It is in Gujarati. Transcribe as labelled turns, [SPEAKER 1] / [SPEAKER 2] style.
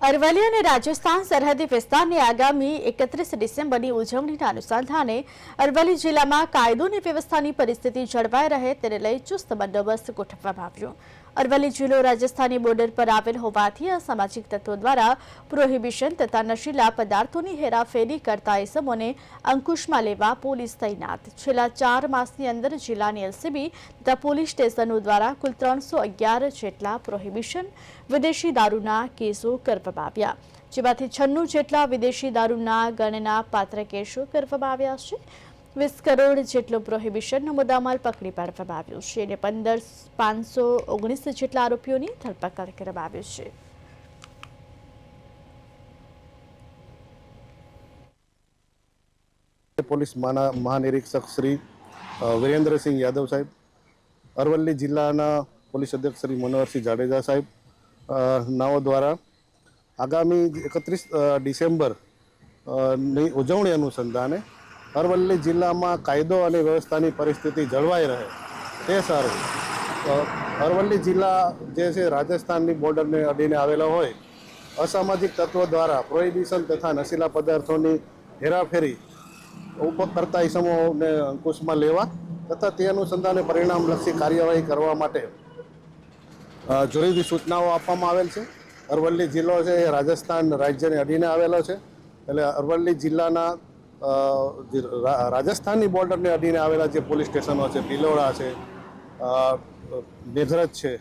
[SPEAKER 1] અરવલ્લી અને રાજસ્થાન સરહદી વિસ્તારની આગામી એકત્રીસ ડિસેમ્બરની ઉજવણીના અનુસંધાને અરવલ્લી જિલ્લામાં કાયદો અને વ્યવસ્થાની પરિસ્થિતિ જળવાઈ રહે તેને લઈ ચુસ્ત બંદોબસ્ત ગોઠવવામાં આવ્યો. અરવલ્લી જિલ્લો રાજસ્થાની બોર્ડર પર આવેલ હોવાથી અસામાજિક તત્વો દ્વારા પ્રોહિબિશન તથા નશીલા પદાર્થોની હેરાફેરી કરતા એસમોને અંકુશમાં લેવા પોલીસ તૈનાત. છેલ્લા ચાર માસની અંદર જિલ્લાની એલસીબી તથા પોલીસ સ્ટેશનો દ્વારા કુલ ત્રણસો અગિયાર જેટલા પ્રોહિબિશન વિદેશી દારૂના કેસો કરવામાં આવ્યા. જેમાંથી છન્નું જેટલા વિદેશી દારૂના ગણના પાત્ર કેસો કરવામાં આવ્યા છે. વીસ કરોડ જેટલો પ્રોહિબિશનનો મુદ્દામાલ પકડી પાડવામાં આવ્યો છે અને પંદર પાંચસો ઓગણીસ જેટલા આરોપીઓની ધરપકડ કરવામાં આવી છે.
[SPEAKER 2] પોલીસ મહાના મહાનિરીક્ષક શ્રી વિરેન્દ્રસિંહ યાદવ સાહેબ, અરવલ્લી જિલ્લાના પોલીસ અધ્યક્ષ શ્રી મનોહરસિંહ જાડેજા સાહેબ નાઓ દ્વારા આગામી એકત્રીસ ડિસેમ્બરની ઉજવણી અનુસંધાને અરવલ્લી જિલ્લામાં કાયદો અને વ્યવસ્થાની પરિસ્થિતિ જળવાઈ રહે. તે સારું. અરવલ્લી જિલ્લા જે છે રાજસ્થાનની બોર્ડરને અડીને આવેલો હોય, અસામાજિક તત્વો દ્વારા પ્રોહિબિશન તથા નશીલા પદાર્થોની હેરાફેરી ઉપકર્તા કરતા ઇસમોને અંકુશમાં લેવા તથા તે અનુસંધાને પરિણામલક્ષી કાર્યવાહી કરવા માટે જરૂરી સૂચનાઓ આપવામાં આવેલ છે. અરવલ્લી જિલ્લો છે એ રાજસ્થાન રાજ્યને અડીને આવેલો છે. એટલે અરવલ્લી જિલ્લાના રાજસ્થાનની બોર્ડરને અડીને આવેલા જે પોલીસ સ્ટેશનો છે ભિલોડા છે નેધરજ છે